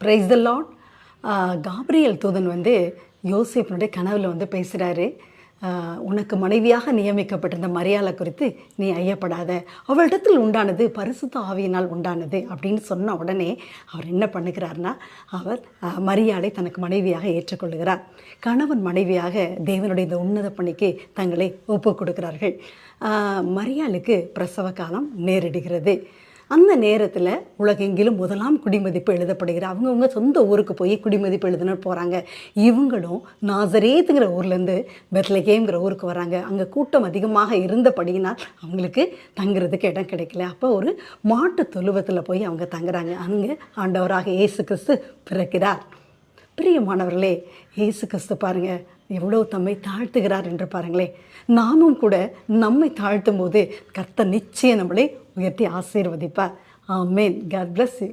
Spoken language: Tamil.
பிரைஸ் த லாட் காப்ரியல் தூதன் வந்து யோசிப்பினுடைய கனவில் வந்து பேசுகிறாரு உனக்கு மனைவியாக நியமிக்கப்பட்டிருந்த மரியாதை குறித்து நீ ஐயப்படாத. அவளிடத்தில் உண்டானது பரிசுத்த ஆவியினால் உண்டானது அப்படின்னு சொன்ன உடனே அவர் என்ன பண்ணுகிறார்னா அவர் மரியாதை மரியாளை தனக்கு மனைவியாக ஏற்றுக்கொள்கிறார் கணவன் மனைவியாக தேவனுடைய இந்த உன்னத பணிக்கு தங்களை ஒப்புக் கொடுக்கிறார்கள் மரியாளுக்கு பிரசவ காலம் நேரிடுகிறது. அந்த நேரத்தில் உலகெங்கிலும் முதலாம் குடிமதிப்பு எழுதப்படுகிற அவங்கவுங்க சொந்த ஊருக்கு போய் குடிமதிப்பு எழுதுன போகிறாங்க இவங்களும் நாசரேத்துங்கிற ஊர்லேருந்து பெத்லகேம்ங்கிற ஊருக்கு வராங்க. அங்கே கூட்டம் அதிகமாக இருந்தபடியினால் அவங்களுக்கு தங்குறதுக்கு இடம் கிடைக்கல. அப்போ ஒரு மாட்டு தொழுவத்தில் போய் அவங்க தங்குறாங்க. அங்கே ஆண்டவராக இயேசு கிறிஸ்து பிறக்கிறார். பிரியமானவர்களே இயேசு கிறிஸ்து பாருங்கள் எவ்வளோ தம்மை தாழ்த்துகிறார் என்று பாருங்களே நாமும் கூட நம்மை தாழ்த்தும் போது கர்த்த நிச்சயம் நம்மளை உயர்த்தி ஆசீர்வதிப்பார். ஆமேன். God bless you